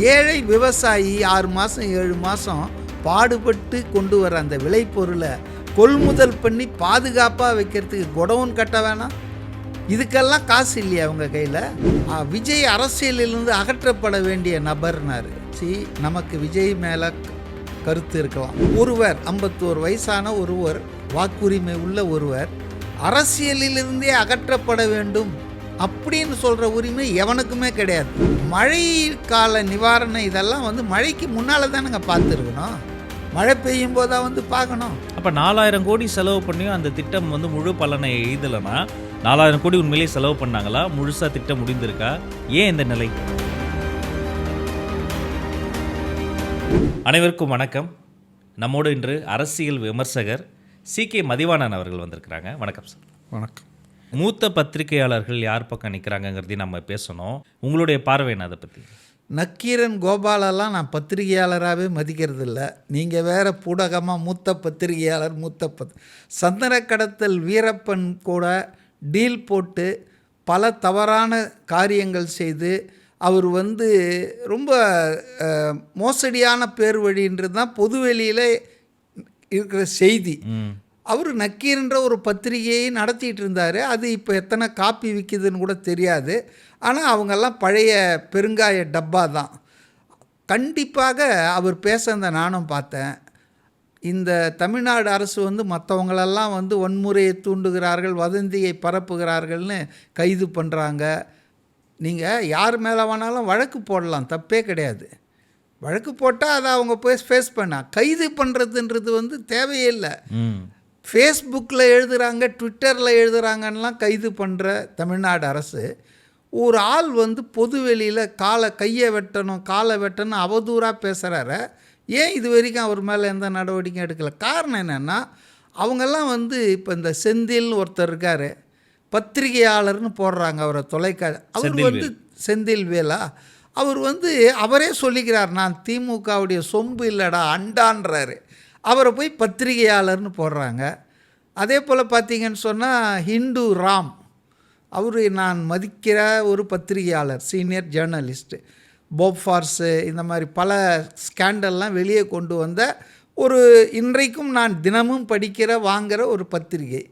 ஏழை விவசாயி ஆறு மாதம் ஏழு மாதம் பாடுபட்டு கொண்டு வர அந்த விளைபொருளை கொள்முதல் பண்ணி பாதுகாப்பாக வைக்கிறதுக்கு குடவும் கட்ட வேணாம். இதுக்கெல்லாம் காசு இல்லையா அவங்க கையில்? விஜய் அரசியலிலிருந்து அகற்றப்பட வேண்டிய நபர்னாரு. சி நமக்கு விஜய் மேலே கருத்து இருக்கலாம். ஒருவர் ஐம்பத்தோரு வயசான ஒருவர் வாக்குரிமை உள்ள ஒருவர் அரசியலிலிருந்தே அகற்றப்பட வேண்டும் அப்படின்னு சொல்கிற உரிமை எவனுக்குமே கிடையாது. மழை கால நிவாரணம் இதெல்லாம் வந்து மழைக்கு முன்னால் தானேங்க பார்த்துருக்கணும். மழை பெய்யும் போதா வந்து பார்க்கணும். அப்போ நாலாயிரம் கோடி செலவு பண்ணியும் அந்த திட்டம் வந்து முழு பலனை எய்தலைன்னா நாலாயிரம் கோடி உண்மையிலேயே செலவு பண்ணாங்களா? முழுசா திட்டம் முடிந்திருக்கா? ஏன் இந்த நிலை? அனைவருக்கும் வணக்கம். நம்மோடு இன்று அரசியல் விமர்சகர் சி கே மதிவாணன் அவர்கள் வந்திருக்கிறாங்க. வணக்கம் சார். வணக்கம். மூத்த பத்திரிகையாளர்கள் யார் பக்கம் நிற்கிறாங்கங்கிறதையும் நம்ம பேசணும். உங்களுடைய பார்வை என்ன அதை பற்றி நக்கீரன் கோபாலெல்லாம் நான் பத்திரிகையாளராகவே மதிக்கிறது இல்லை நீங்கள் வேற பூடகமாக மூத்த பத்திரிகையாளர் மூத்த பத் சந்தன கடத்தல் வீரப்பன் கூட டீல் போட்டு பல தவறான காரியங்கள் செய்து அவர் வந்து ரொம்ப மோசடியான பேர் வழின்றது தான் பொதுவெளியில் இருக்கிற செய்தி. அவர் நக்கீர்ன்ற ஒரு பத்திரிகையை நடத்திட்டு இருந்தார் அது இப்போ எத்தனை காப்பி விற்கிதுன்னு கூட தெரியாது. ஆனால் அவங்கெல்லாம் பழைய பெருங்காய டப்பா தான். கண்டிப்பாக அவர் பேசுனதை நானும் பார்த்தேன். இந்த தமிழ்நாடு அரசு வந்து மற்றவங்களெல்லாம் வந்து வன்முறையை தூண்டுகிறார்கள் வதந்தியை பரப்புகிறார்கள்னு கைது பண்ணுறாங்க நீங்கள் யார் மேலே வேணாலும் வழக்கு போடலாம் தப்பே கிடையாது. வழக்கு போட்டால் அதை அவங்க போய் ஃபேஸ் பண்ணா. கைது பண்ணுறதுன்றது வந்து தேவையே இல்லை. ஃபேஸ்புக்கில் எழுதுகிறாங்க ட்விட்டரில் எழுதுகிறாங்கன்னெலாம் கைது பண்ணுற தமிழ்நாடு அரசு ஒரு ஆள் வந்து பொது வெளியில் காலை கையை வெட்டணும் காலை வெட்டணும் அவதூறாக பேசுகிறார ஏன் இது வரைக்கும் அவர் மேலே எந்த நடவடிக்கையும் எடுக்கல? காரணம் என்னென்னா அவங்கெல்லாம் வந்து இப்போ இந்த செந்தில்னு ஒருத்தர் இருக்கார். பத்திரிகையாளர்னு போடுறாங்க அவரை தொலைக்காட்சி. அவர் வந்து செந்தில் வேலா. அவர் வந்து அவரே சொல்லிக்கிறார் நான் திமுகவுடைய சொம்பு இல்லைடா அண்டான்றாரு. அவரை போய் பத்திரிகையாளர்னு போடுறாங்க. அதே போல் பார்த்தீங்கன்னு சொன்னால் ஹிந்து ராம் அவர் நான் மதிக்கிற ஒரு பத்திரிகையாளர் சீனியர் ஜேர்னலிஸ்ட்டு. போப்ஃபார்ஸு இந்த மாதிரி பல ஸ்கேண்டல்லாம் வெளியே கொண்டு வந்த ஒரு இன்றைக்கும் நான் தினமும் படிக்கிற வாங்குகிற ஒரு பத்திரிகை.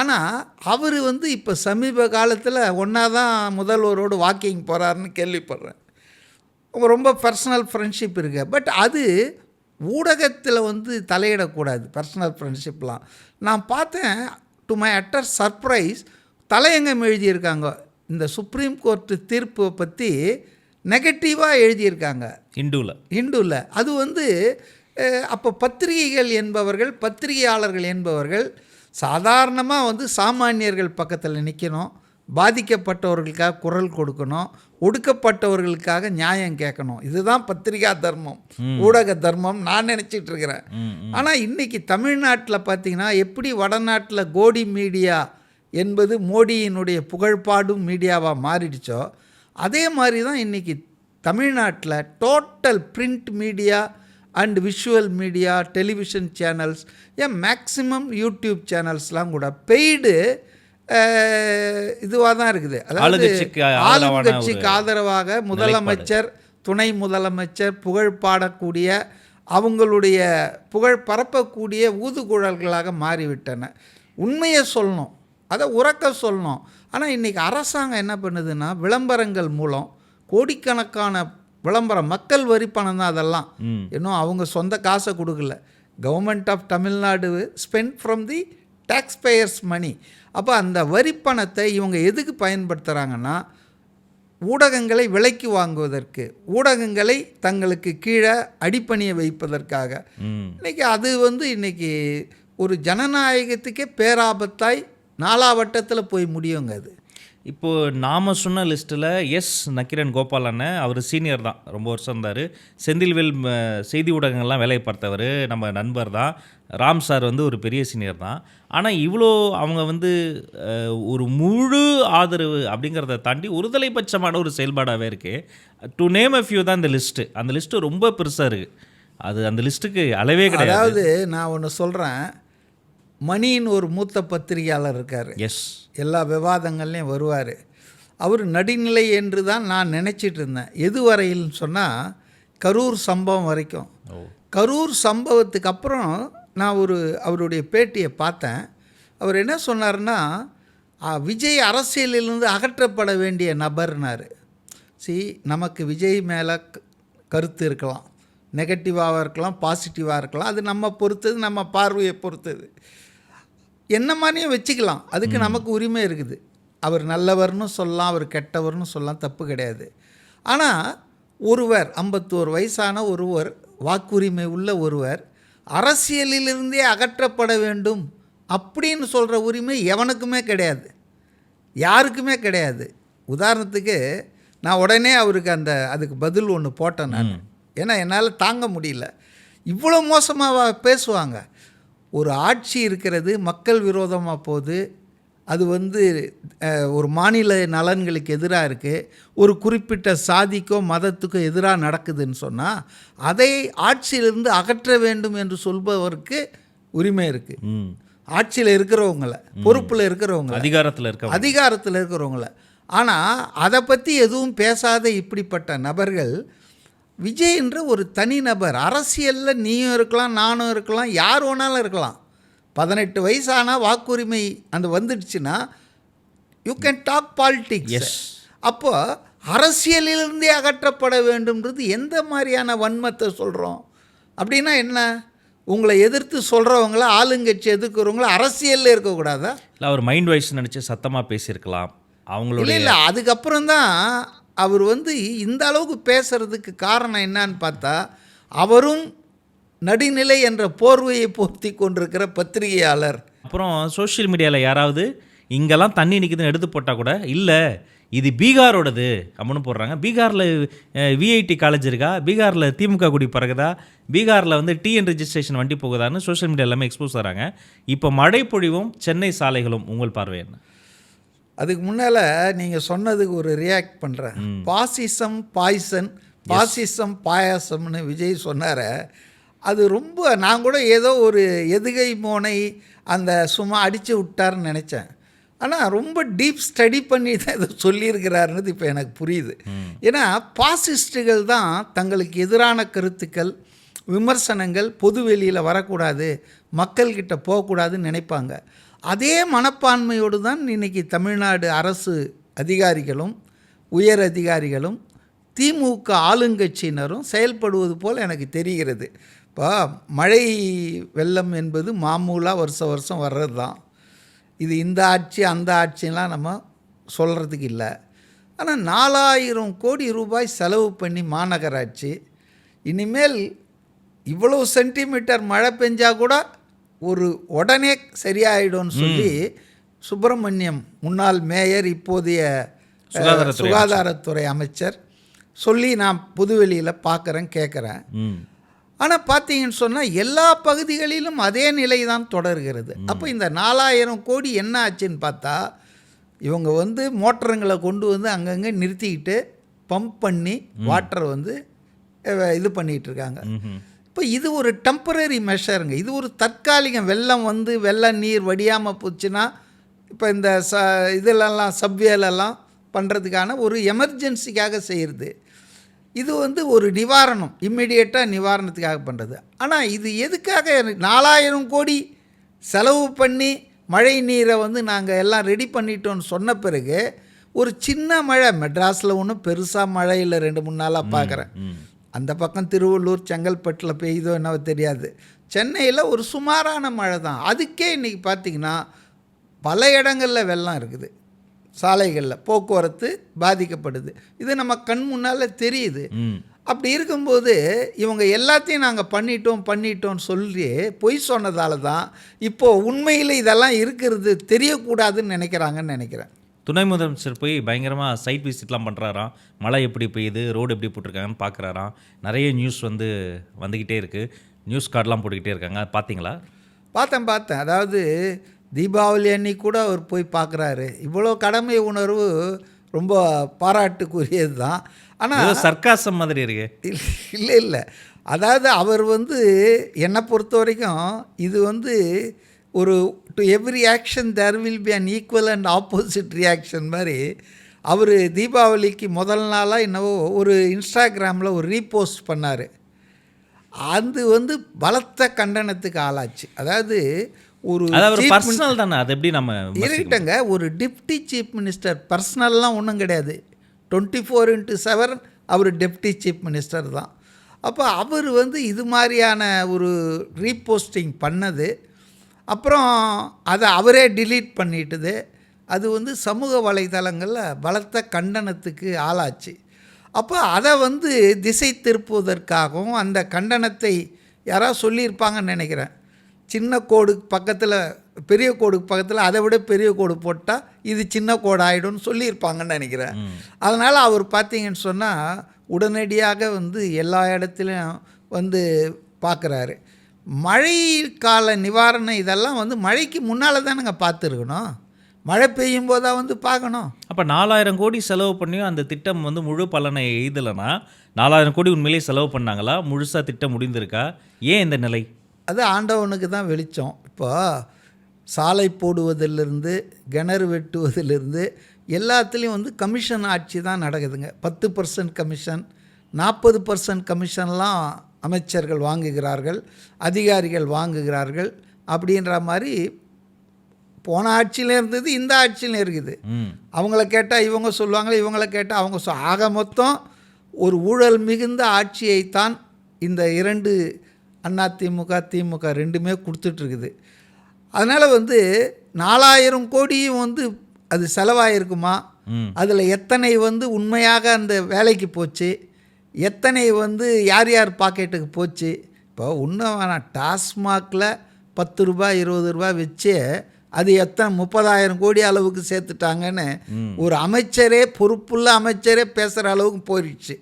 ஆனால் அவர் வந்து இப்போ சமீப காலத்தில் ஒன்றா தான் முதல்வரோடு வாக்கிங் போகிறாருன்னு கேள்விப்படுறேன். ரொம்ப பர்சனல் ஃப்ரெண்ட்ஷிப் இருக்குது பட் அது ஊடகத்தில் வந்து தலையிடக்கூடாது பர்சனல் ஃப்ரெண்ட்ஷிப்லாம் நான் பார்த்தேன் டு மை அட்டர் சர்ப்ரைஸ் தலையங்கம் எழுதியிருக்காங்க. இந்த சுப்ரீம் கோர்ட்டு தீர்ப்பை பற்றி நெகட்டிவாக எழுதியிருக்காங்க. இந்துவில் ஹிந்துவில் அது வந்து அப்போ பத்திரிகைகள் என்பவர்கள் பத்திரிகையாளர்கள் என்பவர்கள் சாதாரணமாக வந்து சாமானியர்கள் பக்கத்தில் நிற்கணும் பாதிக்கப்பட்டவர்களுக்காக குரல் கொடுக்கணும் ஒடுக்கப்பட்டவர்களுக்காக நியாயம் கேட்கணும். இதுதான் பத்திரிகா தர்மம். ஊடக தர்மம் நான் நினச்சிட்டு இருக்கிறேன். ஆனால் இன்றைக்கி தமிழ்நாட்டில் பார்த்தீங்கன்னா எப்படி வடநாட்டில் கோடி மீடியா என்பது மோடியினுடைய புகழ்பாடும் மீடியாவாக மாறிடுச்சோ அதே மாதிரி தான் இன்றைக்கி தமிழ்நாட்டில் total print media and visual media television channels ஏன் மேக்ஸிமம் யூடியூப் சேனல்ஸ்லாம் கூட பெய்டு இதுவாக தான் இருக்குது. அதாவது ஆளுங்கட்சிக்கு ஆதரவாக முதலமைச்சர் துணை முதலமைச்சர் புகழ் பாடக்கூடிய அவங்களுடைய புகழ் பரப்பக்கூடிய ஊதுகுழல்களாக மாறிவிட்டன. உண்மையை சொல்லணும். அதை உறக்க சொல்லணும். ஆனால் இன்றைக்கி அரசாங்கம் என்ன பண்ணுதுன்னா விளம்பரங்கள் மூலம் கோடிக்கணக்கான விளம்பரம் மக்கள் வரி பணம் தான் அதெல்லாம். இன்னும் அவங்க சொந்த காசை கொடுக்கல. Government of Tamil Nadu spend from the taxpayers money அப்போ அந்த வரி பணத்தை இவங்க எதுக்கு பயன்படுத்துகிறாங்கன்னா ஊடகங்களை விலைக்கு வாங்குவதற்கு ஊடகங்களை தங்களுக்கு கீழே அடிப்பணிய வைப்பதற்காக. ம். இன்னைக்கு அது வந்து இன்னைக்கு ஒரு ஜனநாயகத்துக்கே பேராபத்தாய் நாலாவட்டத்தில் போய் முடியுங்க அது. இப்போது நாம சொன்ன லிஸ்ட்டில் எஸ் நக்கிரன் கோபால் அண்ணன் அவர் சீனியர் தான். ரொம்ப வருஷம் இருந்தார். செந்தில்வேல் செய்தி ஊடகங்கள்லாம் வேலையை பார்த்தவர் நம்ம நண்பர் தான். ராம் சார் வந்து ஒரு பெரிய சீனியர் தான். ஆனால் இவ்வளோ அவங்க வந்து ஒரு முழு ஆதரவு அப்படிங்கிறத தாண்டி ஒருதலைபட்சமான ஒரு செயல்பாடாகவே இருக்குது டு நேம் அ ஃபியூ தான் இந்த லிஸ்ட்டு அந்த லிஸ்ட்டு ரொம்ப பெருசாக இருக்குது அது அந்த லிஸ்ட்டுக்கு அளவே கிடையாது. அதாவது நான் ஒன்று சொல்கிறேன் மணின்னு ஒரு மூத்த பத்திரிகையாளர் இருக்கார். எஸ் எல்லா விவாதங்கள்லையும் வருவார். அவர் நடுநிலை என்று தான் நான் நினச்சிட்டு இருந்தேன். எது வரையில்னு சொன்னால் கரூர் சம்பவம் வரைக்கும். கரூர் சம்பவத்துக்கு அப்புறம் நான் ஒரு அவருடைய பேட்டியை பார்த்தேன். அவர் என்ன சொன்னார்னா "ஆ, விஜய் அரசியலிலிருந்து அகற்றப்பட வேண்டிய நபர்னார். சி நமக்கு விஜய் மேலே கருத்து இருக்கலாம். நெகட்டிவாக இருக்கலாம் பாசிட்டிவாக இருக்கலாம். அது நம்ம பொறுத்தது நம்ம பார்வையை பொறுத்தது. என்ன மாதிரியும் வச்சுக்கலாம். அதுக்கு நமக்கு உரிமை இருக்குது. அவர் நல்லவர்னு சொல்லலாம் அவர் கெட்டவர்னு சொல்லலாம் தப்பு கிடையாது. ஆனால் ஒருவர் ஐம்பத்தோரு வயசான ஒருவர் வாக்குரிமை உள்ள ஒருவர் அரசியலிலிருந்தே அகற்றப்பட வேண்டும் அப்படின்னு சொல்கிற உரிமை எவனுக்குமே கிடையாது. யாருக்குமே கிடையாது. உதாரணத்துக்கு நான் உடனே அவருக்கு அந்த அதுக்கு பதில் ஒன்று போட்டேன் நான். ஏன்னா என்னால் தாங்க முடியல. இவ்வளோ மோசமாக பேசுவாங்க. ஒரு ஆட்சி இருக்கிறது மக்கள் விரோதமாக போகுது. அது வந்து ஒரு மாநில நலன்களுக்கு எதிராக இருக்குது ஒரு குறிப்பிட்ட சாதிக்கோ மதத்துக்கோ எதிராக நடக்குதுன்னு சொன்னால் அதை ஆட்சியிலிருந்து அகற்ற வேண்டும் என்று சொல்பவருக்கு உரிமை இருக்குது ஆட்சியில் இருக்கிறவங்கள பொறுப்பில் இருக்கிறவங்கள அதிகாரத்தில் இருக்க அதிகாரத்தில் இருக்கிறவங்கள. ஆனால் அதை பற்றி எதுவும் பேசாத இப்படிப்பட்ட நபர்கள் விஜய் என்ற ஒரு தனிநபர் அரசியலில் நீயும் இருக்கலாம் நானும் இருக்கலாம் யார் வேணாலும் இருக்கலாம். பதினெட்டு வயசானா வாக்குரிமை அந்த வந்துடுச்சுன்னா you can talk politics Yes. அப்போ அரசியலிலிருந்தே அகற்றப்பட வேண்டும்ன்றது எந்த மாதிரியான வன்மத்தை சொல்கிறோம் அப்படின்னா என்ன? உங்களை எதிர்த்து சொல்கிறவங்கள ஆளுங்கட்சி எதிர்க்கிறவங்கள அரசியலில் இருக்கக்கூடாதா? இல்லை அவர் மைண்ட் வாய்ஸ் நினச்சி சத்தமாக பேசியிருக்கலாம். அவங்களோட இல்லை இல்லை அதுக்கப்புறம் தான் அவர் வந்து இந்த அளவுக்கு பேசுகிறதுக்கு காரணம் என்னன்னு பார்த்தா அவரும் நடுநிலை என்ற போர்வையை போர்த்தி கொண்டிருக்கிற பத்திரிகையாளர். அப்புறம் சோஷியல் மீடியாவில் யாராவது இங்கெல்லாம் தண்ணி நிற்குதுன்னு எடுத்து போட்டால் கூட இல்லை இது பீகாரோடது அப்படின்னு போடுறாங்க. பீகாரில் விஐடி காலேஜ் இருக்கா? பீகாரில் திமுக குடி பறகுதா பீகாரில் வந்து டிஎன் ரிஜிஸ்ட்ரேஷன் வண்டி போகுதான்னு சோஷியல் மீடியா எல்லாமே எக்ஸ்போஸ் ஆகிறாங்க. இப்போ மழை பொழிவும் சென்னை சாலைகளும் உங்கள் பார்வை என்ன? அதுக்கு முன்னால் நீங்கள் சொன்னதுக்கு ஒரு ரியாக்ட் பண்ணுறேன் பாசிசம் பாய்சன் பாசிசம் பாயாசம்னு விஜய் சொன்னார. அது ரொம்ப நான் கூட ஏதோ ஒரு எதுகை மோனை அந்த சும்மா அடித்து விட்டாருன்னு நினச்சேன். ஆனால் ரொம்ப டீப் ஸ்டடி பண்ணி தான் இதை சொல்லியிருக்கிறாருன்றது இப்போ எனக்கு புரியுது. ஏன்னா பாசிஸ்டுகள் தான் தங்களுக்கு எதிரான கருத்துக்கள் விமர்சனங்கள் பொது வெளியில் வரக்கூடாது மக்கள்கிட்ட போகக்கூடாதுன்னு நினைப்பாங்க. அதே மனப்பான்மையோடு தான் இன்னைக்கு தமிழ்நாடு அரசு அதிகாரிகளும் உயர் அதிகாரிகளும் திமுக ஆளுங்கட்சியினரும் செயல்படுவது போல் எனக்கு தெரிகிறது. இப்போ மழை வெள்ளம் என்பது மாமூலாக வருஷம் வருஷம் வர்றது தான் இது இந்த ஆட்சி அந்த ஆட்சிலாம் நம்ம சொல்கிறதுக்கு இல்லை. ஆனால் நாலாயிரம் கோடி ரூபாய் செலவு பண்ணி மாநகராட்சி இனிமேல் இவ்வளவு சென்டிமீட்டர் மழை பெஞ்சால் கூட ஒரு உடனே சரியாயிடும்னு சொல்லி சுப்பிரமணியம் முன்னாள் மேயர் இப்போதைய சுகாதாரத்துறை அமைச்சர். சொல்லி நான் புதுவெளியில் பார்க்குறேன் கேட்குறேன் ஆனால் பார்த்தீங்கன்னு சொன்னால் எல்லா பகுதிகளிலும் அதே நிலை தான் தொடர்கிறது. அப்போ இந்த நாலாயிரம் கோடி என்ன ஆச்சுன்னு பார்த்தா இவங்க வந்து மோட்டருங்களை கொண்டு வந்து அங்கங்கே நிறுத்திக்கிட்டு பம்ப் பண்ணி வாட்டரை வந்து இது பண்ணிகிட்டு இருக்காங்க. ம்ஹும். இப்போ இது ஒரு டெம்பரரி மெஷருங்க இது ஒரு தற்காலிகம் வெள்ளம் வந்து வெள்ள நீர் வடியாமல் போச்சுன்னா இப்போ இந்த ச இதிலெல்லாம் சப்வேலெல்லாம் பண்ணுறதுக்கான ஒரு எமர்ஜென்சிக்காக செய்கிறது இது வந்து ஒரு நிவாரணம். இம்மிடியேட்டாக நிவாரணத்துக்காக பண்ணுறது ஆனால் இது எதுக்காக நாலாயிரம் கோடி செலவு பண்ணி மழை நீரை வந்து நாங்கள் எல்லாம் ரெடி பண்ணிட்டோம்னு சொன்ன பிறகு ஒரு சின்ன மழை மெட்ராஸில் ஒன்றும் பெருசாக மழை இல்லை ரெண்டு மூணு நாளாக பார்க்குறேன் அந்த பக்கம் திருவள்ளூர் செங்கல்பட்டில் பெய்யுதோ என்னவோ தெரியாது. சென்னையில் ஒரு சுமாரான மழை தான் அதுக்கே இன்றைக்கி பார்த்திங்கன்னா பல இடங்களில் வெள்ளம் இருக்குது. சாலைகளில் போக்குவரத்து பாதிக்கப்படுது. இது நம்ம கண் முன்னால் தெரியுது. அப்படி இருக்கும்போது இவங்க எல்லாத்தையும் நாங்கள் பண்ணிட்டோம் பண்ணிட்டோம்னு சொல்லி பொய் சொன்னதால தான் இப்போது உண்மையில் இதெல்லாம் இருக்கிறது தெரியக்கூடாதுன்னு நினைக்கிறாங்கன்னு நினைக்கிறேன். துணை முதலமைச்சர் போய் பயங்கரமாக சைட் விசிட்லாம் பண்ணுறாராம் மழை எப்படி பெய்யுது? ரோடு எப்படி போட்டிருக்காங்கன்னு பார்க்குறாராம். நிறைய நியூஸ் வந்து வந்துக்கிட்டே இருக்குது நியூஸ் கார்டெலாம் போட்டுக்கிட்டே இருக்காங்க. பார்த்தீங்களா? பார்த்தேன் பார்த்தேன். அதாவது தீபாவளி அன்னைக்கு கூட அவர் போய் பார்க்குறாரு. இவ்வளோ கடமை உணர்வு ரொம்ப பாராட்டுக்குரியது தான். ஆனால் சர்க்காசம் மாதிரி இருக்கு. இல்லை இல்லை. அதாவது அவர் வந்து என்னை பொறுத்த வரைக்கும் இது வந்து ஒரு to every action there will be an equal and opposite reaction மாதிரி. அவர் தீபாவளிக்கு முதல் நாளாக என்னவோ ஒரு இன்ஸ்டாகிராமில் ஒரு ரீபோஸ்ட் பண்ணார். அது வந்து பலத்த கண்டனத்துக்கு ஆளாச்சு. அதாவது ஒரு பர்சனல் தானே அது எப்படி நம்ம இருக்கட்டங்க ஒரு டிப்டி சீஃப் மினிஸ்டர் பர்சனல்லாம் ஒன்றும் கிடையாது. டுவெண்ட்டி ஃபோர் இன்ட்டு செவன் அவர் டெப்டி சீஃப் மினிஸ்டர் தான். அப்போ அவர் வந்து இது மாதிரியான ஒரு ரீபோஸ்டிங் பண்ணது. அப்புறம் அதை அவரே delete பண்ணிட்டுது. அது வந்து சமூக வலைதளங்களில் பலத்த கண்டனத்துக்கு ஆளாச்சு. அப்போ அதை வந்து திசை திருப்புவதற்காகவும் அந்த கண்டனத்தை யாராவது சொல்லியிருப்பாங்கன்னு நினைக்கிறேன். சின்ன கோடு பக்கத்தில் பெரிய கோடுக்கு பக்கத்தில் அதை விட பெரிய கோடு போட்டால் இது சின்ன கோடு ஆகிடும்னு சொல்லியிருப்பாங்கன்னு நினைக்கிறேன். அதனால் அவர் பார்த்தீங்கன்னு சொன்னால் உடனடியாக வந்து எல்லா இடத்துலையும் வந்து பார்க்குறாரு. மழை கால நிவாரணம் இதெல்லாம் வந்து மழைக்கு முன்னால் தானேங்க பார்த்துருக்கணும். மழை பெய்யும் போதா வந்து பார்க்கணும். அப்போ நாலாயிரம் கோடி செலவு பண்ணியும் அந்த திட்டம் வந்து முழு பலனை எய்தலைன்னா நாலாயிரம் கோடி உண்மையிலேயே செலவு பண்ணாங்களா? முழுசாக திட்டம் முடிந்திருக்கா? ஏன் இந்த நிலை? அது ஆண்டவனுக்கு தான் வெளிச்சம். இப்போ சாலை போடுவதிலிருந்து கிணறு வெட்டுவதிலிருந்து எல்லாத்துலேயும் வந்து கமிஷன் ஆட்சி தான் நடக்குதுங்க. பத்து பர்சன்ட் கமிஷன் நாற்பது பர்சன்ட் கமிஷன்லாம் அமைச்சர்கள் வாங்குகிறார்கள் அதிகாரிகள் வாங்குகிறார்கள் அப்படின்ற மாதிரி போன ஆட்சியில இருந்தது இந்த ஆட்சியிலும் இருக்குது. அவங்கள கேட்டால் இவங்க சொல்லுவாங்க இவங்கள கேட்டால் அவங்க சொ ஆக மொத்தம் ஒரு ஊழல் மிகுந்த ஆட்சியைத்தான் இந்த இரண்டு அண்ணா திமுக திமுக ரெண்டுமே கொடுத்துட்ருக்குது. அதனால் வந்து நாலாயிரம் கோடியும் வந்து அது செலவாயிருக்குமா? அதில் எத்தனை வந்து உண்மையாக அந்த வேலைக்கு போச்சு? எத்தனை வந்து யார் யார் பாக்கெட்டுக்கு போச்சு? இப்போ இன்னும் வேணாம். டாஸ்மாகில் பத்து ரூபாய் இருபது ரூபாய் வச்சு அது எத்தனை முப்பதாயிரம் கோடி அளவுக்கு சேர்த்துட்டாங்கன்னு ஒரு அமைச்சரே பொறுப்புள்ள அமைச்சரே பேசுகிற அளவுக்கு போயிடுச்சு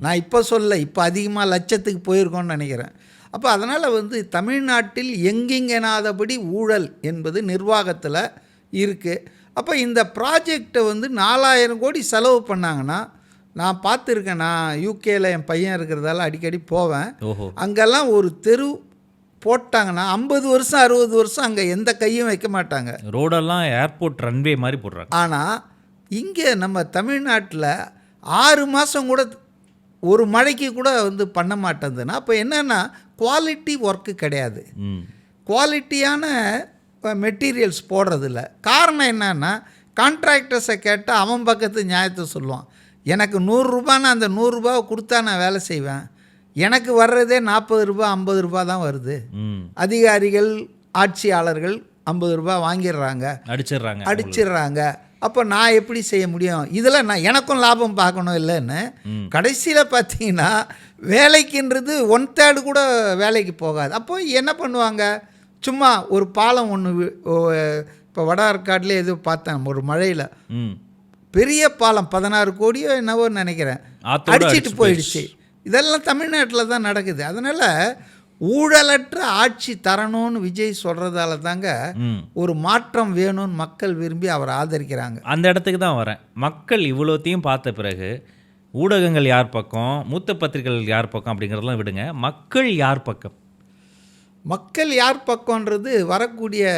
நான் இப்போ சொல்ல இப்போ அதிகமாக லட்சத்துக்கு போயிருக்கோன்னு நினைக்கிறேன். அப்போ அதனால் வந்து தமிழ்நாட்டில் எங்கெங்கெனாதபடி ஊழல் என்பது நிர்வாகத்தில் இருக்குது அப்போ இந்த ப்ராஜெக்டை வந்து நாலாயிரம் கோடி செலவு பண்ணாங்கன்னா நான் பார்த்துருக்கேன். நான் யூகேல என் பையன் இருக்கிறதால அடிக்கடி போவேன். அங்கெல்லாம் ஒரு தெரு போட்டாங்கன்னா ஐம்பது வருஷம் அறுபது வருஷம் அங்கே எந்த கையும் வைக்க மாட்டாங்க. ரோடெல்லாம் ஏர்போர்ட் ரன்வே மாதிரி போடுறாங்க. ஆனால் இங்கே நம்ம தமிழ்நாட்டில் ஆறு மாதம் கூட ஒரு மழைக்கு கூட வந்து பண்ண மாட்டேங்குதுன்னா அப்போ என்னென்னா குவாலிட்டி ஒர்க்கு கிடையாது. குவாலிட்டியான மெட்டீரியல்ஸ் போடுறதில்ல. காரணம் என்னன்னா கான்ட்ராக்டர்ஸை கேட்டால் அவன் பக்கத்து நியாயத்தை சொல்லுவான். எனக்கு நூறுரூபான்னு அந்த நூறுரூபாவை கொடுத்தா நான் வேலை செய்வேன். எனக்கு வர்றதே நாற்பது ரூபா ஐம்பது ரூபா தான் வருது. அதிகாரிகள் ஆட்சியாளர்கள் ஐம்பது ரூபா வாங்கிடுறாங்க. அடிச்சிடுறாங்க. அடிச்சிடுறாங்க. அப்போ நான் எப்படி செய்ய முடியும்? இதில் நான் எனக்கும் லாபம் பார்க்கணும் இல்லைன்னு. கடைசியில் பார்த்தீங்கன்னா வேலைக்குன்றது ஒன் தேர்டு கூட வேலைக்கு போகாது. அப்போ என்ன பண்ணுவாங்க? சும்மா ஒரு பாலம் ஒன்று இப்போ வட ஆற்காடுல எதுவும் பார்த்தேன் ஒரு மழையில். பெரிய பாலம் பதினாறு கோடியோ என்னவோ நினைக்கிறேன். அடிச்சிட்டு அடிச்சு போயிடுச்சு. இதெல்லாம் தமிழ்நாட்டில் தான் நடக்குது. அதனால் ஊழலற்ற ஆட்சி தரணும்னு விஜய் சொல்கிறதால தாங்க ஒரு மாற்றம் வேணும்னு மக்கள் விரும்பி அவரை ஆதரிக்கிறாங்க. அந்த இடத்துக்கு தான் வரேன். மக்கள் இவ்வளோத்தையும் பார்த்த பிறகு ஊடகங்கள் யார் பக்கம் மூத்த பத்திரிகைகள் யார் பக்கம் அப்படிங்கிறதெல்லாம் விடுங்க. மக்கள் யார் பக்கம்? மக்கள் யார் பக்கம்ன்றது வரக்கூடிய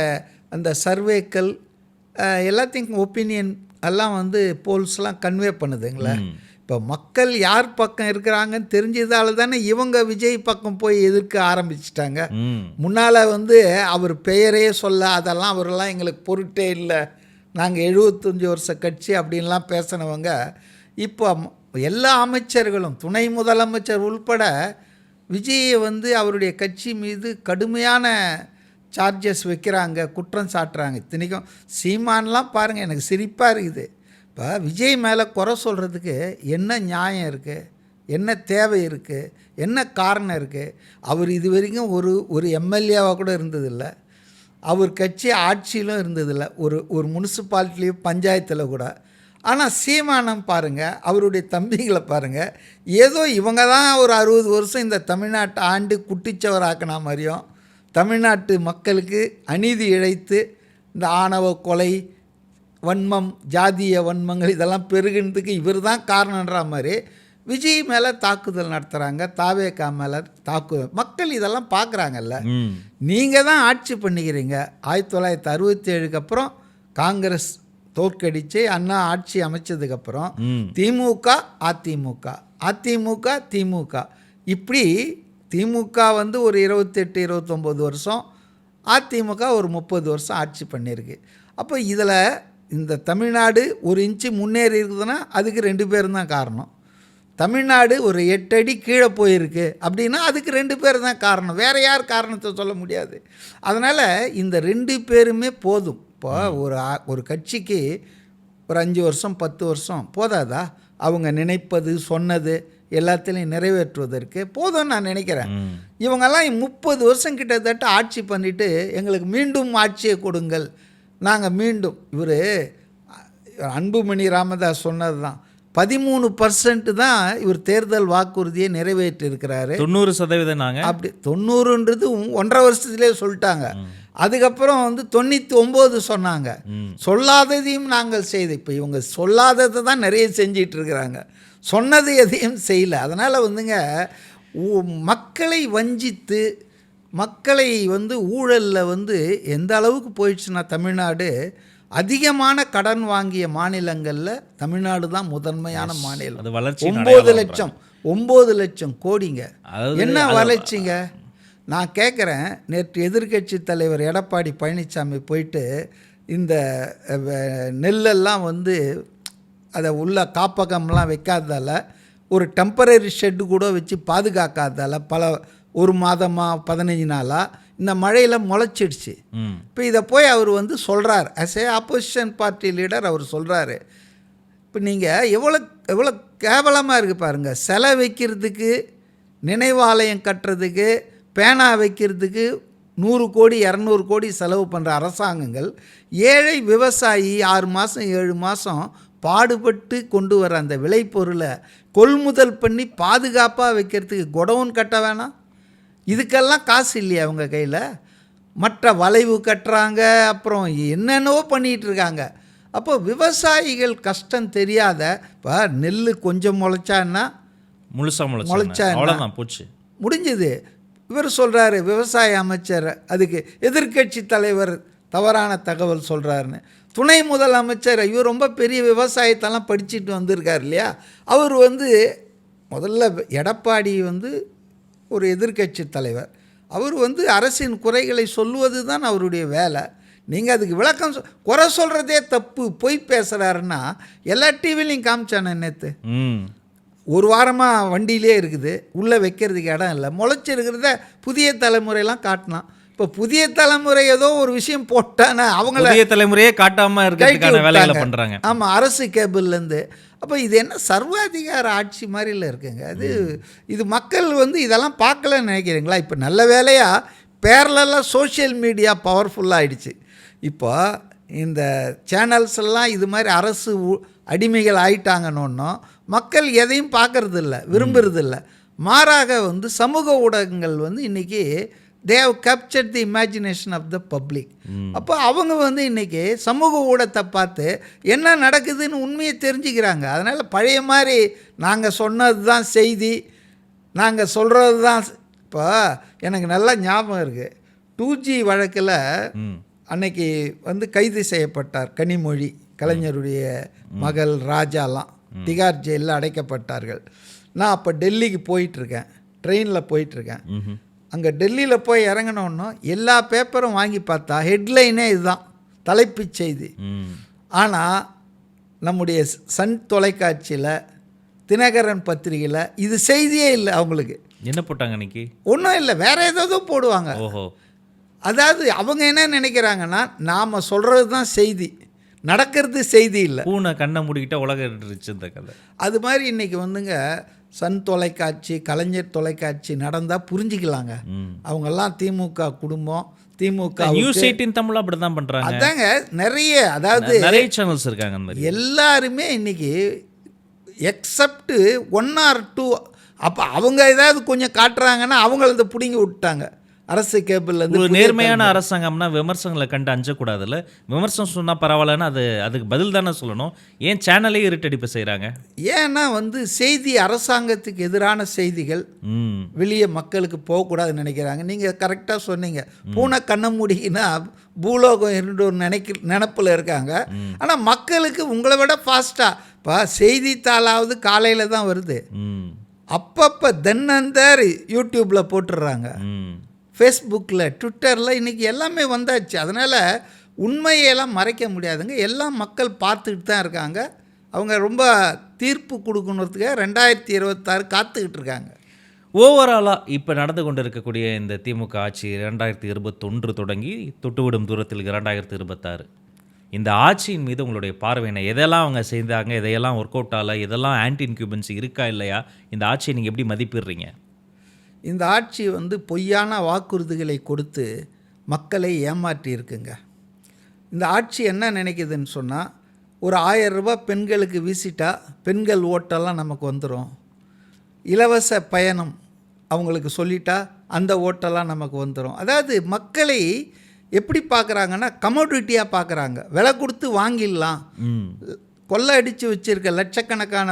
அந்த சர்வேக்கள் எல்லாத்தையும் ஒப்பீனியன் எல்லாம் வந்து போல்ஸ்லாம் கன்வே பண்ணுதுங்களே. இப்போ மக்கள் யார் பக்கம் இருக்கிறாங்கன்னு தெரிஞ்சதால தானே இவங்க விஜய் பக்கம் போய் எதிர்க்க ஆரம்பிச்சிட்டாங்க. முன்னால் வந்து அவர் பெயரே சொல்ல அதெல்லாம் அவரெல்லாம் எங்களுக்கு பொருட்டே இல்லை. நாங்கள் எழுபத்தஞ்சி வருஷ கட்சி அப்படின்லாம் பேசினவங்க இப்போ எல்லா அமைச்சர்களும் துணை முதலமைச்சர் உள்பட விஜயை வந்து அவருடைய கட்சி மீது கடுமையான சார்ஜஸ் வைக்கிறாங்க குற்றம் சாட்டுறாங்க. இத்தனைக்கும் சீமான்லாம் பாருங்கள் எனக்கு சிரிப்பாக இருக்குது. இப்போ விஜய் மேலே குறை சொல்கிறதுக்கு என்ன நியாயம் இருக்குது என்ன தேவை இருக்குது என்ன காரணம் இருக்குது அவர் இது வரைக்கும் ஒரு ஒரு எம்எல்ஏவாக கூட இருந்ததில்லை. அவர் கட்சி ஆட்சியிலும் இருந்ததில்லை. ஒரு ஒரு முனிசிபாலிட்டிலையும் பஞ்சாயத்தில் கூட. ஆனால் சீமானம் பாருங்கள் அவருடைய தம்பிகளை பாருங்கள் ஏதோ இவங்க தான் ஒரு அறுபது வருஷம் இந்த தமிழ்நாட்டை ஆண்டு குட்டிச்சவராக்கின மாதிரியும் தமிழ்நாட்டு மக்களுக்கு அநீதி இழைத்து இந்த ஆணவ கொலை வன்மம் ஜாதிய வன்மங்கள் இதெல்லாம் பெருகினதுக்கு இவர் தான் காரணன்ற மாதிரி விஜய் மேலே தாக்குதல் நடத்துகிறாங்க தாவேக்கா மேலே தாக்கு மக்கள் இதெல்லாம் பார்க்குறாங்கல்ல நீங்கள் தான் ஆட்சி பண்ணிக்கிறீங்க. ஆயிரத்தி தொள்ளாயிரத்தி அறுபத்தி ஏழுக்கு அப்புறம் காங்கிரஸ் தோற்கடித்து அண்ணா ஆட்சி அமைச்சதுக்கப்புறம் திமுக அதிமுக அதிமுக திமுக. இப்படி திமுக வந்து ஒரு இருபத்தெட்டு இருபத்தொம்போது வருஷம் அதிமுக ஒரு முப்பது வருஷம் ஆட்சி பண்ணியிருக்கு. அப்போ இதில் இந்த தமிழ்நாடு ஒரு இன்ச்சு முன்னேறி இருக்குதுன்னா அதுக்கு ரெண்டு பேரும் தான் காரணம். தமிழ்நாடு ஒரு எட்டு அடி கீழே போயிருக்கு அப்படின்னா அதுக்கு ரெண்டு பேர் தான் காரணம். வேறு யார் காரணத்தை சொல்ல முடியாது. அதனால் இந்த ரெண்டு பேருமே போதும். இப்போ ஒரு ஒரு கட்சிக்கு ஒரு அஞ்சு வருஷம் பத்து வருஷம் போதாதா? அவங்க நினைப்பது சொன்னது எல்லாத்திலையும் நிறைவேற்றுவதற்கு போதும்னு நான் நினைக்கிறேன். இவங்கெல்லாம் முப்பது வருஷம் கிட்டத்தட்ட ஆட்சி பண்ணிட்டு எங்களுக்கு மீண்டும் ஆட்சியை கொடுங்கள். நாங்கள் மீண்டும் இவர் அன்புமணி ராமதாஸ் சொன்னது தான் பதிமூணு பர்சன்ட் தான் இவர் தேர்தல் வாக்குறுதியை நிறைவேற்றிருக்கிறாரு தொண்ணூறு சதவீதம் நாங்க. அப்படி தொண்ணூறுன்றது ஒன்றரை வருஷத்துலேயே சொல்லிட்டாங்க. அதுக்கப்புறம் வந்து தொண்ணூற்றி ஒம்பது சொன்னாங்க சொல்லாததையும் நாங்கள் செய்து இப்போ இவங்க சொல்லாததை தான் நிறைய செஞ்சிட்டு இருக்கிறாங்க. சொன்னது எதையும் செய்யல. அதனால் வந்துங்க மக்களை வஞ்சித்து மக்களை வந்து ஊழலில் வந்து எந்த அளவுக்கு போயிடுச்சுன்னா தமிழ்நாடு அதிகமான கடன் வாங்கிய மாநிலங்களில் தமிழ்நாடு தான் முதன்மையான மாநிலம். ஒம்பது லட்சம் ஒம்பது லட்சம் கோடிங்க. என்ன வளர்ச்சிங்க? நான் கேட்குறேன் நேற்று எதிர்க்கட்சி தலைவர் எடப்பாடி பழனிசாமி போயிட்டு இந்த நெல்லெல்லாம் வந்து அதை உள்ள காப்பகம்லாம் வைக்காததால் ஒரு டெம்பரரி ஷெட்டு கூட வச்சு பாதுகாக்காததால் பல ஒரு மாதமாக பதினஞ்சு நாளாக இந்த மழையில் முளைச்சிடுச்சு. இப்போ இதை போய் அவர் வந்து சொல்கிறார் as a opposition party leader அவர் சொல்கிறாரு இப்போ நீங்கள் எவ்வளோ எவ்வளோ கேவலமாக இருக்குது பாருங்கள் சிலை வைக்கிறதுக்கு நினைவாலயம் கட்டுறதுக்கு பேனா வைக்கிறதுக்கு நூறு கோடி இரநூறு கோடி செலவு பண்ணுற அரசாங்கங்கள் ஏழை விவசாயி ஆறு மாதம் ஏழு மாதம் பாடுபட்டு கொண்டு வர அந்த விளைபொருளை கொள்முதல் பண்ணி பாதுகாப்பாக வைக்கிறதுக்கு குடவுன் கட்ட வேணாம். இதுக்கெல்லாம் காசு இல்லையா அவங்க கையில்? மற்ற வளைவு கட்டுறாங்க அப்புறம் என்னென்னவோ பண்ணிகிட்டு இருக்காங்க. அப்போ விவசாயிகள் கஷ்டம் தெரியாத இப்போ நெல் கொஞ்சம் முளைச்சான்னா முழுசா முளைச்சா போச்சு. முடிஞ்சது. இவர் சொல்கிறாரு விவசாய அமைச்சர் அதுக்கு எதிர்க்கட்சி தலைவர் தவறான தகவல் சொல்கிறாருன்னு துணை முதலமைச்சர் இவர் ரொம்ப பெரிய விவசாயத்தெல்லாம் படிச்சுட்டு வந்திருக்கார் இல்லையா? அவர் வந்து முதல்ல எடப்பாடி வந்து ஒரு எதிர்க்கட்சி தலைவர். அவர் வந்து அரசின் குறைகளை சொல்லுவது தான் அவருடைய வேலை. நீங்கள் அதுக்கு விளக்கம் சொ- குறை சொல்கிறதே தப்பு பொய் பேசுகிறாருன்னா எல்லா டிவிலையும் காமிச்சானே நேற்று ஒரு வாரமாக வண்டியிலே இருக்குது. உள்ளே வைக்கிறதுக்கு இடம் இல்லை. முளைச்சிருக்கிறத புதிய தலைமுறையெல்லாம் காட்டினான் இப்போ புதிய தலைமுறை ஏதோ ஒரு விஷயம் போட்டானே அவங்கள புதிய தலைமுறையே காட்டாம இருக்கிறதுக்கான வேலைகளை பண்றாங்க. ஆமாம் அரசு கேபிள்லேருந்து. அப்போ இது என்ன சர்வாதிகார ஆட்சி மாதிரில இருக்குங்க. அது இது மக்கள் வந்து இதெல்லாம் பார்க்கலன்னு நினைக்கிறீங்களா? இப்போ நல்ல வேலையாக பேரலெல்லாம் சோஷியல் மீடியா பவர்ஃபுல்லாகிடுச்சு இப்போ இந்த சேனல்ஸ் எல்லாம் இது மாதிரி அரசு அடிமைகள் ஆயிட்டாங்கன்னு மக்கள் எதையும் பார்க்கறது இல்ல விரும்புறது இல்ல மாறாக வந்து சமூக ஊடகங்கள் வந்து இன்றைக்கி they have captured the imagination of the public அப்போ அவங்க வந்து இன்றைக்கி சமூக ஊடகத்தை பார்த்து என்ன நடக்குதுன்னு உண்மையை தெரிஞ்சுக்கிறாங்க. அதனால் பழைய மாதிரி நாங்கள் சொன்னது தான் செய்தி நாங்கள் சொல்கிறது தான் இப்போ எனக்கு நல்லா ஞாபகம் இருக்குது டூ ஜி வழக்கில் அன்னைக்கு வந்து கைது செய்யப்பட்டார் கனிமொழி. கலைஞருடைய மகள் ராஜாலாம் திகார் ஜெயிலில் அடைக்கப்பட்டார்கள். நான் அப்போ டெல்லிக்கு போயிட்டுருக்கேன். ட்ரெயினில் போயிட்டுருக்கேன். அங்கே டெல்லியில் போய் இறங்கினோன்னோ எல்லா பேப்பரும் வாங்கி பார்த்தா ஹெட்லைனே இதுதான். தலைப்புச் செய்தி. ஆனால் நம்முடைய சன் தொலைக்காட்சியில் தினகரன் பத்திரிகையில் இது செய்தியே இல்லை அவங்களுக்கு. என்ன போட்டாங்க இன்னைக்கு ஒன்றும் இல்லை வேற ஏதோ போடுவாங்க. ஓஹோ. அதாவது அவங்க என்ன நினைக்கிறாங்கன்னா நாம் சொல்கிறது தான் செய்தி. நடக்கிறது செய்தி இல்லை. பூனை கண்ணை மூடிக்கிட்டா உலகம் இந்த கதை. அது மாதிரி இன்றைக்கி வந்துங்க சன் தொலைக்காட்சி கலைஞர் தொலைக்காட்சி நடந்தால் புரிஞ்சிக்கலாங்க. அவங்கெல்லாம் திமுக குடும்பம் திமுக நியூஸ் எயிட்டின் தமிழ் அப்படி தான் பண்றாங்க. அதாங்க நிறைய அதாவது நிறைய சேனல்ஸ் இருக்காங்க அந்த எல்லாருமே இன்னைக்கு எக்ஸப்ட் ஒன் ஆர் டூ அப்போ அவங்க ஏதாவது கொஞ்சம் காட்டுறாங்கன்னா அவங்கள பிடுங்கி விட்டாங்க அரசு கேபிள்லேருந்து நேர்மையான அரசாங்கம்னா விமர்சனங்களை கண்டு அஞ்சக்கூடாதுல்ல. விமர்சனம் சொன்னால் பரவாயில்லன்னு அது அதுக்கு பதில் தானே சொல்லணும். ஏன் சேனலே இருட்டடிப்பு செய்கிறாங்க ஏன்னா வந்து செய்தி அரசாங்கத்துக்கு எதிரான செய்திகள் வெளியே மக்களுக்கு போகக்கூடாதுன்னு நினைக்கிறாங்க. நீங்கள் கரெக்டாக சொன்னீங்க. பூனை கண்ண முடியினா பூலோகம் ஒரு நினைக்க நினப்பில் இருக்காங்க. ஆனால் மக்களுக்கு உங்களை விட ஃபாஸ்ட்டாக இப்போ செய்தித்தாளாவது காலையில் தான் வருது. அப்பப்போ தென்னந்தர் யூடியூப்பில் போட்டுடுறாங்க. ஃபேஸ்புக்கில் ட்விட்டரில் இன்றைக்கி எல்லாமே வந்தாச்சு. அதனால் உண்மையெல்லாம் மறைக்க முடியாதுங்க. எல்லாம் மக்கள் பார்த்துக்கிட்டு தான் இருக்காங்க. அவங்க ரொம்ப தீர்ப்பு கொடுக்கணுறதுக்காக ரெண்டாயிரத்தி இருபத்தாறு காத்துக்கிட்டு இருக்காங்க. ஓவராலாக இப்போ நடந்து கொண்டு இருக்கக்கூடிய இந்த திமுக ஆட்சி ரெண்டாயிரத்தி இருபத்தொன்று தொடங்கி தொட்டுவிடும் தூரத்தில் இரண்டாயிரத்தி இருபத்தாறு. இந்த ஆட்சியின் மீது உங்களுடைய பார்வையினை எதெல்லாம் அவங்க செய்தாங்க? எதையெல்லாம் ஒர்க் அவுட் ஆகலை இதெல்லாம் ஆன்டி இன்க்யூபன்சி இருக்கா இல்லையா? இந்த ஆட்சியை நீங்கள் எப்படி மதிப்பிடுறீங்க? இந்த ஆட்சி வந்து பொய்யான வாக்குறுதிகளை கொடுத்து மக்களை ஏமாற்றி இருக்குங்க இந்த ஆட்சி என்ன நினைக்குதுன்னு சொன்னால் ஒரு ஆயிரம் ரூபாய் பெண்களுக்கு வீசிட்டா பெண்கள் ஓட்டெல்லாம் நமக்கு வந்துடும் இலவச பயணம் அவங்களுக்கு சொல்லிட்டா அந்த ஓட்டெல்லாம் நமக்கு வந்துடும் அதாவது மக்களை எப்படி பார்க்குறாங்கன்னா கமோடிட்டியாக பார்க்குறாங்க. விலை கொடுத்து வாங்கிடலாம். கொள்ளை அடித்து வச்சுருக்க லட்சக்கணக்கான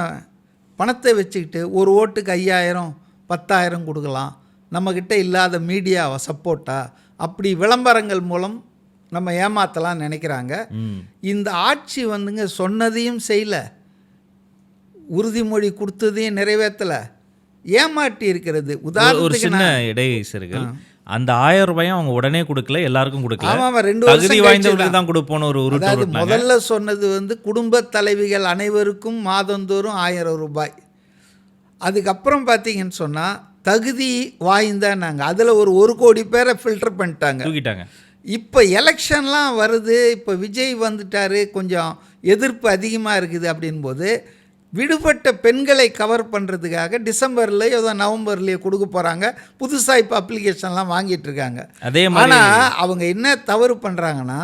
பணத்தை வச்சுக்கிட்டு ஒரு ஓட்டுக்கு ஐயாயிரம் பத்தாயிரம் கொடுக்கலாம். நம்மக்கிட்ட இல்லாத மீடியாவை சப்போர்ட்டா அப்படி விளம்பரங்கள் மூலம் நம்ம ஏமாத்தலாம் நினைக்கிறாங்க. இந்த ஆட்சி வந்துங்க சொன்னதையும் செய்யல. உறுதிமொழி கொடுத்ததையும் நிறைவேற்றலை ஏமாட்டி இருக்கிறது. உதாரணத்துக்கு சின்ன இடைசர்கள் அந்த ஆயிரம் ரூபாயும் அவங்க உடனே கொடுக்கல எல்லாருக்கும் கொடுக்கல. ஆமாம் ரெண்டு தகுதி வருஷம் வாய்ந்தவர்களுக்கு தான் கொடுப்போம்னு ஒரு உருட்டு முதல்ல சொன்னது வந்து குடும்ப தலைவிகள் அனைவருக்கும் மாதந்தோறும் ஆயிரம் ரூபாய். அதுக்கப்புறம் பார்த்தீங்கன்னு சொன்னால் தகுதி வாய்ந்தானாங்க. அதில் ஒரு ஒரு கோடி பேரை ஃபில்டர் பண்ணிட்டாங்க. தூக்கிட்டாங்க. இப்போ எலெக்ஷன்லாம் வருது இப்போ விஜய் வந்துட்டாரு கொஞ்சம் எதிர்ப்பு அதிகமாக இருக்குது அப்படின்போது விடுபட்ட பெண்களை கவர் பண்ணுறதுக்காக டிசம்பர்லேயோ ஏதோ நவம்பர்லேயோ கொடுக்க போகிறாங்க புதுசாக இப்போ அப்ளிகேஷன்லாம் வாங்கிட்டு இருக்காங்க. அதே மாதிரி ஆனால் அவங்க என்ன தவறு பண்ணுறாங்கன்னா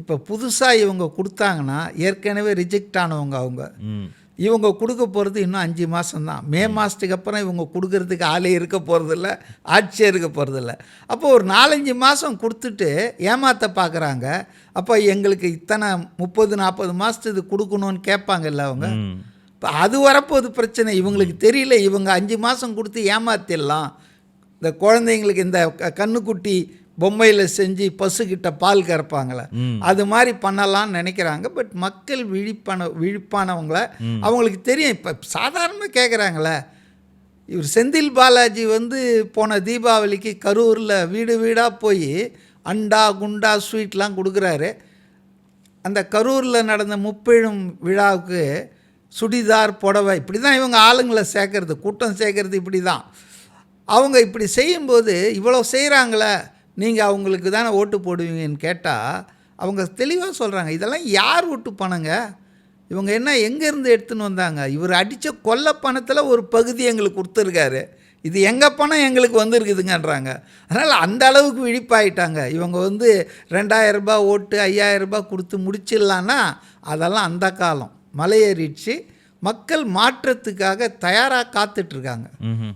இப்போ புதுசாக இவங்க கொடுத்தாங்கன்னா ஏற்கனவே ரிஜெக்ட் ஆனவங்க அவங்க. இவங்க கொடுக்க போகிறது இன்னும் அஞ்சு மாதம்தான் மே மாதத்துக்கு அப்புறம் இவங்க கொடுக்கறதுக்கு ஆளே இருக்க போகிறதில்ல ஆட்சியே இருக்க போகிறதில்ல அப்போ ஒரு நாலஞ்சு மாதம் கொடுத்துட்டு ஏமாற்ற பார்க்குறாங்க அப்போ எங்களுக்கு இத்தனை முப்பது நாற்பது மாதத்துக்கு கொடுக்கணும்னு கேட்பாங்கல்ல அவங்க. இப்போ அது வரப்போது பிரச்சனை. இவங்களுக்கு தெரியல இவங்க அஞ்சு மாதம் கொடுத்து ஏமாத்திடலாம். இந்த குழந்தைங்களுக்கு இந்த க- கண்ணுக்குட்டி பொம்மையில் செஞ்சு பசுக்கிட்ட பால் கறப்பாங்களே. அது மாதிரி பண்ணலாம்னு நினைக்கிறாங்க. பட் மக்கள் விழிப்பான விழிப்பானவங்கள அவங்களுக்கு தெரியும். இப்போ சாதாரணமாக கேட்குறாங்களே இவர் செந்தில் பாலாஜி வந்து போன தீபாவளிக்கு கரூரில் வீடு வீடாக போய் அண்டா குண்டா ஸ்வீட்லாம் கொடுக்குறாரு. அந்த கரூரில் நடந்த முப்பெழும் விழாவுக்கு சுடிதார் புடவை இப்படி தான் இவங்க ஆளுங்களை சேர்க்கறது கூட்டம் சேர்க்கறது இப்படி தான் அவங்க இப்படி செய்யும்போது இவ்வளோ செய்கிறாங்களே நீங்கள் அவங்களுக்கு தானே ஓட்டு போடுவீங்கன்னு கேட்டால் அவங்க தெளிவாக சொல்கிறாங்க இதெல்லாம் யார் ஓட்டு பணங்க? இவங்க என்ன எங்கேருந்து எடுத்துன்னு வந்தாங்க? இவர் அடித்த கொல்ல பணத்தில் ஒரு பகுதி எங்களுக்கு கொடுத்துருக்காரு. இது எங்கள் பணம் எங்களுக்கு வந்துருக்குதுங்கன்றாங்க. அதனால் அந்த அளவுக்கு விழிப்பாயிட்டாங்க. இவங்க வந்து ரெண்டாயிரரூபா ஓட்டு ஐயாயிரம் ரூபாய் கொடுத்து முடிச்சிடலான்னா அதெல்லாம் அந்த காலம். மலையேறிடுச்சு மக்கள் மாற்றத்துக்காக தயாராக காத்துட்ருக்காங்க ம்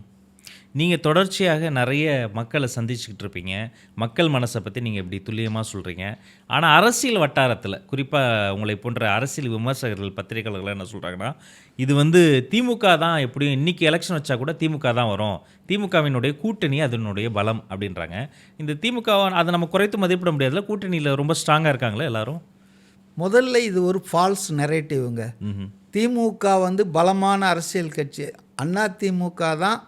நீங்கள் தொடர்ச்சியாக நிறைய மக்களை சந்திச்சுக்கிட்டு இருப்பீங்க. மக்கள் மனசை பற்றி நீங்கள் இப்படி துல்லியமாக சொல்கிறீங்க ஆனால் அரசியல் வட்டாரத்தில் குறிப்பாக உங்களை போன்ற அரசியல் விமர்சகர்கள் பத்திரிகையாளர்கள் என்ன சொல்கிறாங்கன்னா இது வந்து திமுக தான் எப்படியும் இன்றைக்கி எலெக்ஷன் வச்சா கூட திமுக தான் வரும். திமுகவினுடைய கூட்டணி அதனுடைய பலம் அப்படின்றாங்க. இந்த திமுக அதை நம்ம குறைத்து மதிப்பிட முடியாதுல கூட்டணியில் ரொம்ப ஸ்ட்ராங்காக இருக்காங்களே எல்லாரும்? முதல்ல இது ஒரு ஃபால்ஸ் நெரேட்டிவ்ங்க திமுக வந்து பலமான அரசியல் கட்சி. அண்ணா திமுக தான்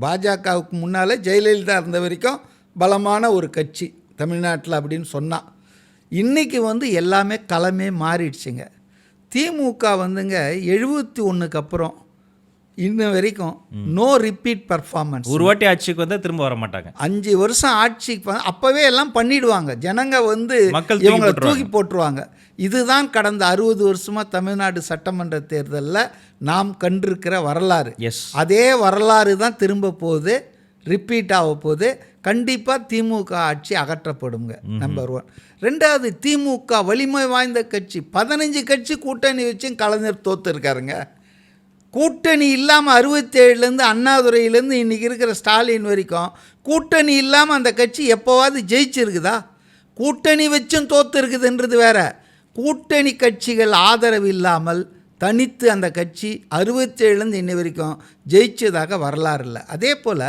பாஜகவுக்கு முன்னால் ஜெயலலிதா இருந்த வரைக்கும் பலமான ஒரு கட்சி தமிழ்நாட்டில் அப்படின்னு சொன்னான் இன்றைக்கி வந்து எல்லாமே களமே மாறிடுச்சுங்க. திமுக வந்துங்க எழுபத்தி ஒன்றுக்கு அப்புறம் இன்ன வரைக்கும் நோ ரிப்பீட் பர்ஃபார்மன்ஸ் ஒரு வாட்டி ஆட்சிக்கு வந்தால் திரும்ப வர மாட்டாங்க அஞ்சு வருஷம் ஆட்சிக்கு அப்பவே எல்லாம் பண்ணிடுவாங்க. ஜனங்க வந்து மக்கள் தூக்கி இவங்களை. தூக்கி போட்டுருவாங்க. இதுதான் கடந்த அறுபது வருஷமா தமிழ்நாடு சட்டமன்ற தேர்தலில் நாம் கண்டிருக்கிற வரலாறு. எஸ் அதே வரலாறு தான் திரும்ப போகுது ரிப்பீட் ஆக போகுது. கண்டிப்பாக திமுக ஆட்சி அகற்றப்படுங்க நம்பர் ஒன் ரெண்டாவது திமுக வலிமை வாய்ந்த கட்சி. பதினஞ்சு கட்சி கூட்டணி வச்சும் கலைஞர் தோத்துருக்காருங்க. கூட்டணி இல்லாமல் அறுபத்தேழுலேருந்து அண்ணாதுரையிலேருந்து இன்றைக்கி இருக்கிற ஸ்டாலின் வரைக்கும் கூட்டணி இல்லாமல் அந்த கட்சி எப்போவாவது ஜெயிச்சிருக்குதா? கூட்டணி வச்சும் தோத்துருக்குதுன்றது வேற. கூட்டணி கட்சிகள் ஆதரவு இல்லாமல் தனித்து அந்த கட்சி அறுபத்தேழுலேருந்து இன்ன வரைக்கும் ஜெயிச்சதாக வரலாறு இல்லை. அதே போல்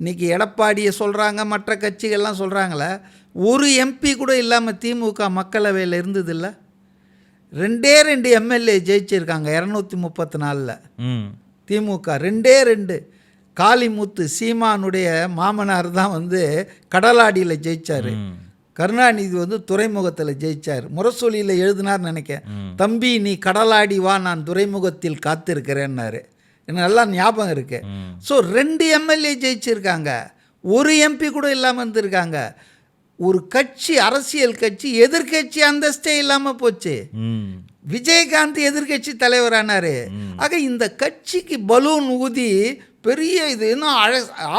இன்றைக்கி எடப்பாடியை சொல்கிறாங்க மற்ற கட்சிகள்லாம் சொல்கிறாங்களே ஒரு எம்பி கூட இல்லாமல் திமுக மக்களவையில் இருந்ததில்ல? ரெண்டே ரெண்டு எம்எல்ஏ ஜெயிச்சிருக்காங்க இரநூத்தி முப்பத்தி நாலில். திமுக ரெண்டே ரெண்டு. காளிமுத்து சீமானுடைய மாமனார் தான் வந்து கடலாடியில் ஜெயிச்சார். கருணாநிதி வந்து துறைமுகத்தில் ஜெயிச்சார். முரசொலியில் எழுதினார் நினைக்கிறேன். ம். தம்பி நீ கடலாடி வா நான் துறைமுகத்தில் காத்திருக்கிறேன்னாரு. எனக்கு நல்லா ஞாபகம் இருக்கு. ம். ஸோ ரெண்டு எம்எல்ஏ ஜெயிச்சிருக்காங்க. ஒரு எம்பி கூட இல்லாமல் இருந்திருக்காங்க. ஒரு கட்சி அரசியல் கட்சி எதிர்க்கட்சி அந்தஸ்தே இல்லாமல் போச்சு. விஜயகாந்த் எதிர்க்கட்சி தலைவரானார். ஆக இந்த கட்சிக்கு பலூன் ஊதி பெரிய இது இன்னும் அழ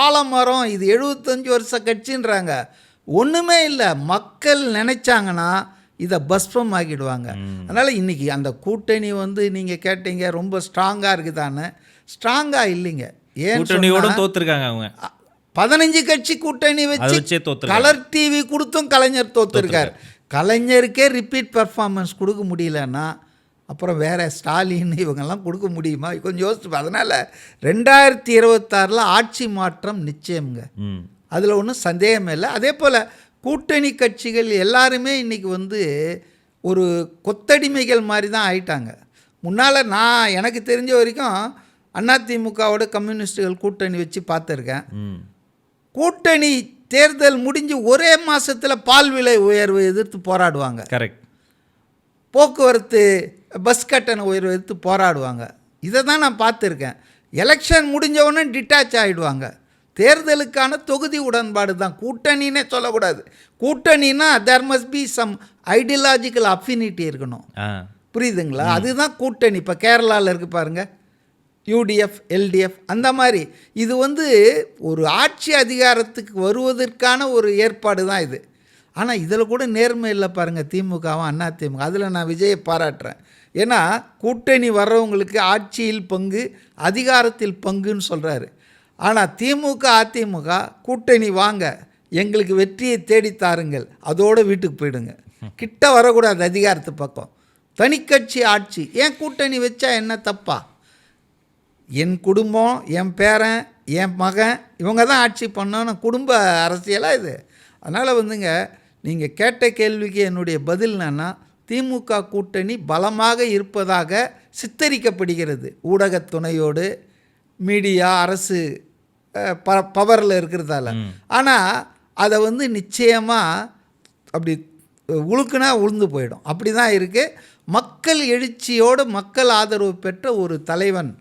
ஆலமரம் இது எழுபத்தஞ்சு வருஷ கட்சின்றாங்க. ஒன்றுமே இல்லை. மக்கள் நினைச்சாங்கன்னா இதை பஸ்பம் ஆக்கிடுவாங்க அதனால் இன்றைக்கி அந்த கூட்டணி வந்து நீங்கள் கேட்டீங்க ரொம்ப ஸ்ட்ராங்காக இருக்குதானே ஸ்ட்ராங்காக இல்லைங்க. ஏன் கூட்டணியோட தோத்துருக்காங்க அவங்க. பதினஞ்சு கட்சி கூட்டணி வச்சு கலர் டிவி கொடுத்தும் கலைஞர் தோத்துருக்கார். கலைஞருக்கே ரிப்பீட் பெர்ஃபார்மன்ஸ் கொடுக்க முடியலன்னா அப்புறம் வேற ஸ்டாலின் இவங்கெல்லாம் கொடுக்க முடியுமா? கொஞ்சம் யோசிச்சு. அதனால ரெண்டாயிரத்தி இருபத்தாறில் ஆட்சி மாற்றம் நிச்சயம்ங்க. அதில் ஒன்றும் சந்தேகமே இல்லை. அதே போல் கூட்டணி கட்சிகள் எல்லாருமே இன்றைக்கி வந்து ஒரு கொத்தடிமைகள் மாதிரி தான் ஆயிட்டாங்க. முன்னால் நான் எனக்கு தெரிஞ்ச வரைக்கும் அதிமுகவோட கம்யூனிஸ்டுகள் கூட்டணி வச்சு பார்த்துருக்கேன். கூட்டணி தேர்தல் முடிஞ்சு ஒரே மாசத்துல பால் விலை உயர்வு எதிர்த்து போராடுவாங்க. கரெக்ட் போக்குவரத்து பஸ் கட்டண உயர்வு எதிர்த்து போராடுவாங்க. இதை தான் நான் பார்த்துருக்கேன். எலெக்ஷன் முடிஞ்ச உடனே டிட்டாச் ஆகிடுவாங்க தேர்தலுக்கான தொகுதி உடன்பாடு தான். கூட்டணின்னே சொல்லக்கூடாது. கூட்டணின்னா there must be some ideological affinity இருக்கணும். புரியுதுங்களா? அதுதான் கூட்டணி. இப்போ கேரளாவில் இருக்கு பாருங்க. யூடிஎஃப் எல்டிஎஃப் அந்த மாதிரி. இது வந்து ஒரு ஆட்சி அதிகாரத்துக்கு வருவதற்கான ஒரு ஏற்பாடு தான் இது. ஆனால் இதில் கூட நேர்மை இல்லை பாருங்கள் திமுகவும் அண்ணா திமுக அதில் நான் விஜயை பாராட்டுறேன். ஏன்னா கூட்டணி வர்றவங்களுக்கு ஆட்சியில் பங்கு அதிகாரத்தில் பங்குன்னு சொல்கிறாரு ஆனால் திமுக அதிமுக கூட்டணி வாங்க எங்களுக்கு வெற்றியை தேடி தாருங்கள் அதோடு வீட்டுக்கு போயிடுங்க. கிட்ட வரக்கூடாது அதிகாரத்து பக்கம். தனிக்கட்சி ஆட்சி. ஏன் கூட்டணி வச்சா என்ன தப்பா? என் குடும்பம் என் பேரன் என் மகன் இவங்க தான் ஆட்சி பண்ணணும் குடும்ப அரசியலாக இது. அதனால் வந்துங்க நீங்கள் கேட்ட கேள்விக்கு என்னுடைய பதில் என்னன்னா திமுக கூட்டணி பலமாக இருப்பதாக சித்தரிக்கப்படுகிறது. ஊடகத் துணையோடு மீடியா அரசு ப பவரில் இருக்கிறதால. ஆனால் அதை வந்து நிச்சயமாக அப்படி உழுக்குனா உளுந்து போயிடும். அப்படி தான் இருக்குது மக்கள் எழுச்சியோடு மக்கள் ஆதரவு பெற்ற ஒரு தலைவன்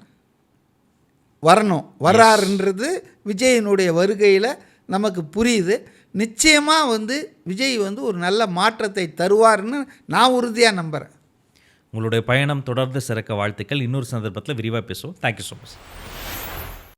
வரணும். வர்றாருன்றது விஜயனுடைய வருகையில் நமக்கு புரியுது. நிச்சயமாக வந்து விஜய் வந்து ஒரு நல்ல மாற்றத்தை தருவார்னு நான் உறுதியாக நம்புகிறேன் உங்களுடைய பயணம் தொடர்ந்து சிறக்க வாழ்த்துக்கள். இன்னொரு சந்தர்ப்பத்தில் விரிவாக பேசுவோம். Thank you so much